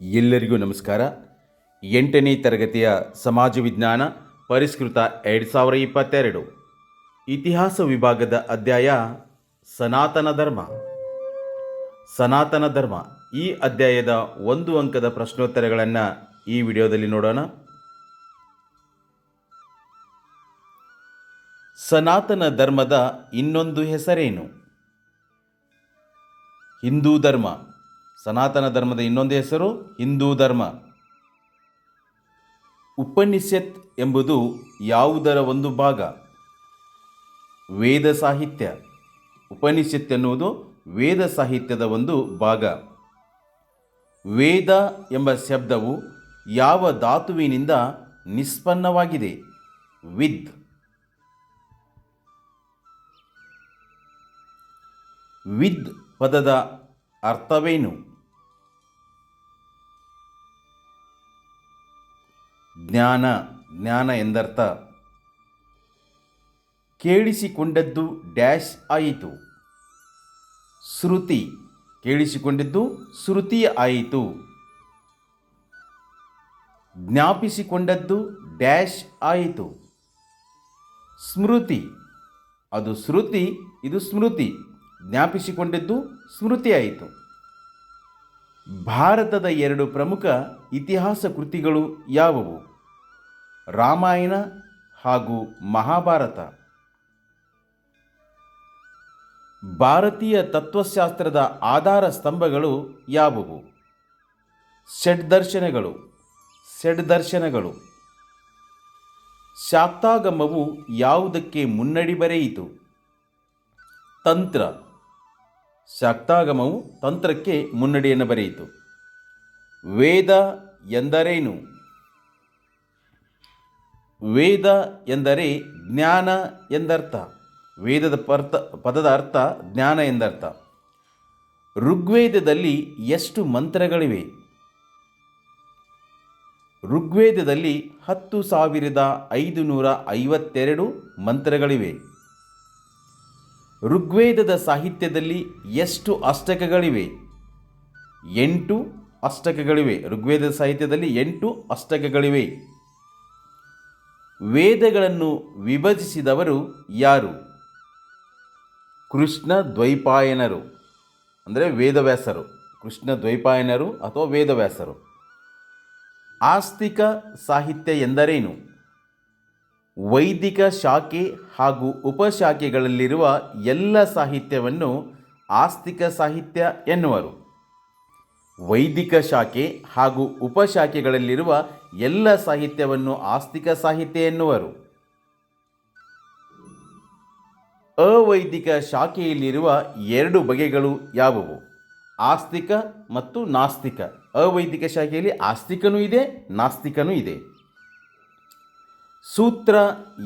ಎಲ್ಲರಿಗೂ ನಮಸ್ಕಾರ. ಎಂಟನೇ ತರಗತಿಯ ಸಮಾಜ ವಿಜ್ಞಾನ ಪರಿಷ್ಕೃತ ಎರಡು ಸಾವಿರ ಇಪ್ಪತ್ತೆರಡು. ಇತಿಹಾಸ ವಿಭಾಗದ ಅಧ್ಯಾಯ ಸನಾತನ ಧರ್ಮ. ಸನಾತನ ಧರ್ಮ ಈ ಅಧ್ಯಾಯದ ಒಂದು ಅಂಕದ ಪ್ರಶ್ನೋತ್ತರಗಳನ್ನು ಈ ವಿಡಿಯೋದಲ್ಲಿ ನೋಡೋಣ. ಸನಾತನ ಧರ್ಮದ ಇನ್ನೊಂದು ಹೆಸರೇನು? ಹಿಂದೂ ಧರ್ಮ. ಸನಾತನ ಧರ್ಮದ ಇನ್ನೊಂದು ಹೆಸರು ಹಿಂದೂ ಧರ್ಮ. ಉಪನಿಷತ್ ಎಂಬುದು ಯಾವುದರ ಒಂದು ಭಾಗ? ವೇದ ಸಾಹಿತ್ಯ. ಉಪನಿಷತ್ ಎನ್ನುವುದು ವೇದ ಸಾಹಿತ್ಯದ ಒಂದು ಭಾಗ. ವೇದ ಎಂಬ ಶಬ್ದವು ಯಾವ ಧಾತುವಿನಿಂದ ನಿಷ್ಪನ್ನವಾಗಿದೆ? ವಿದ್. ವಿದ್ ಪದದ ಅರ್ಥವೇನು? ಜ್ಞಾನ ಜ್ಞಾನ ಎಂದರ್ಥ. ಕೇಳಿಸಿಕೊಂಡದ್ದು ಡ್ಯಾಶ್ ಆಯಿತು. ಶ್ರುತಿ, ಕೇಳಿಸಿಕೊಂಡಿದ್ದು ಶ್ರುತಿ ಆಯಿತು. ಜ್ಞಾಪಿಸಿಕೊಂಡದ್ದು ಡ್ಯಾಶ್ ಆಯಿತು. ಸ್ಮೃತಿ, ಅದು ಶ್ರುತಿ, ಇದು ಸ್ಮೃತಿ. ಜ್ಞಾಪಿಸಿಕೊಂಡಿದ್ದು ಸ್ಮೃತಿಯಾಯಿತು. ಭಾರತದ ಎರಡು ಪ್ರಮುಖ ಇತಿಹಾಸ ಕೃತಿಗಳು ಯಾವುವು? ರಾಮಾಯಣ ಹಾಗೂ ಮಹಾಭಾರತ. ಭಾರತೀಯ ತತ್ವಶಾಸ್ತ್ರದ ಆಧಾರ ಸ್ತಂಭಗಳು ಯಾವುವು? ಷಡ್ದರ್ಶನಗಳು ಷಡ್ದರ್ಶನಗಳು ಶಾಕ್ತಾಗಮವು ಯಾವುದಕ್ಕೆ ಮುನ್ನಡಿ ಬರೆಯಿತು? ತಂತ್ರ. ಶಾಕ್ತಾಗಮವು ತಂತ್ರಕ್ಕೆ ಮುನ್ನಡೆಯನ್ನು ಬರೆಯಿತು. ವೇದ ಎಂದರೇನು? ವೇದ ಎಂದರೆ ಜ್ಞಾನ ಎಂದರ್ಥ. ವೇದದ ಪರ್ಥ, ಪದದ ಅರ್ಥ ಜ್ಞಾನ ಎಂದರ್ಥ. ಋಗ್ವೇದದಲ್ಲಿ ಎಷ್ಟು ಮಂತ್ರಗಳಿವೆ? ಋಗ್ವೇದದಲ್ಲಿ ಹತ್ತು ಸಾವಿರದ ಐದು ನೂರ ಐವತ್ತೆರಡು ಮಂತ್ರಗಳಿವೆ. ಋಗ್ವೇದದ ಸಾಹಿತ್ಯದಲ್ಲಿ ಎಷ್ಟು ಅಷ್ಟಕಗಳಿವೆ? ಎಂಟು ಅಷ್ಟಕಗಳಿವೆ. ಋಗ್ವೇದದ ಸಾಹಿತ್ಯದಲ್ಲಿ ಎಂಟು ಅಷ್ಟಕಗಳಿವೆ. ವೇದಗಳನ್ನು ವಿಭಜಿಸಿದವರು ಯಾರು? ಕೃಷ್ಣ ದ್ವೈಪಾಯನರು. ಅಂದರೆ ವೇದವ್ಯಾಸರು. ಕೃಷ್ಣ ದ್ವೈಪಾಯನರು ಅಥವಾ ವೇದವ್ಯಾಸರು. ಆಸ್ತಿಕ ಸಾಹಿತ್ಯ ಎಂದರೇನು? ವೈದಿಕ ಶಾಖೆ ಹಾಗೂ ಉಪಶಾಖೆಗಳಲ್ಲಿರುವ ಎಲ್ಲ ಸಾಹಿತ್ಯವನ್ನು ಆಸ್ತಿಕ ಸಾಹಿತ್ಯ ಎನ್ನುವರು. ವೈದಿಕ ಶಾಖೆ ಹಾಗೂ ಉಪಶಾಖೆಗಳಲ್ಲಿರುವ ಎಲ್ಲ ಸಾಹಿತ್ಯವನ್ನು ಆಸ್ತಿಕ ಸಾಹಿತ್ಯ ಎನ್ನುವರು. ಅವೈದಿಕ ಶಾಖೆಯಲ್ಲಿರುವ ಎರಡು ಬಗೆಗಳು ಯಾವುವು? ಆಸ್ತಿಕ ಮತ್ತು ನಾಸ್ತಿಕ. ಅವೈದಿಕ ಶಾಖೆಯಲ್ಲಿ ಆಸ್ತಿಕನೂ ಇದೆ, ನಾಸ್ತಿಕನೂ ಇದೆ. ಸೂತ್ರ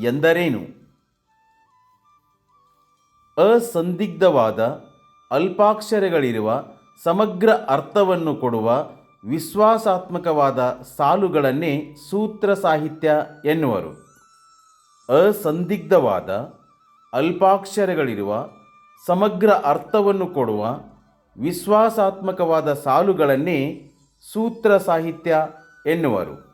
ಎಂದರೇನು? ಅಸಂದಿಗ್ಧವಾದ, ಅಲ್ಪಾಕ್ಷರಗಳಿರುವ, ಸಮಗ್ರ ಅರ್ಥವನ್ನು ಕೊಡುವ, ವಿಶ್ವಾಸಾತ್ಮಕವಾದ ಸಾಲುಗಳನ್ನೇ ಸೂತ್ರ ಸಾಹಿತ್ಯ ಎನ್ನುವರು. ಅಸಂದಿಗ್ಧವಾದ, ಅಲ್ಪಾಕ್ಷರಗಳಿರುವ, ಸಮಗ್ರ ಅರ್ಥವನ್ನು ಕೊಡುವ, ವಿಶ್ವಾಸಾತ್ಮಕವಾದ ಸಾಲುಗಳನ್ನೇ ಸೂತ್ರ ಸಾಹಿತ್ಯ ಎನ್ನುವರು.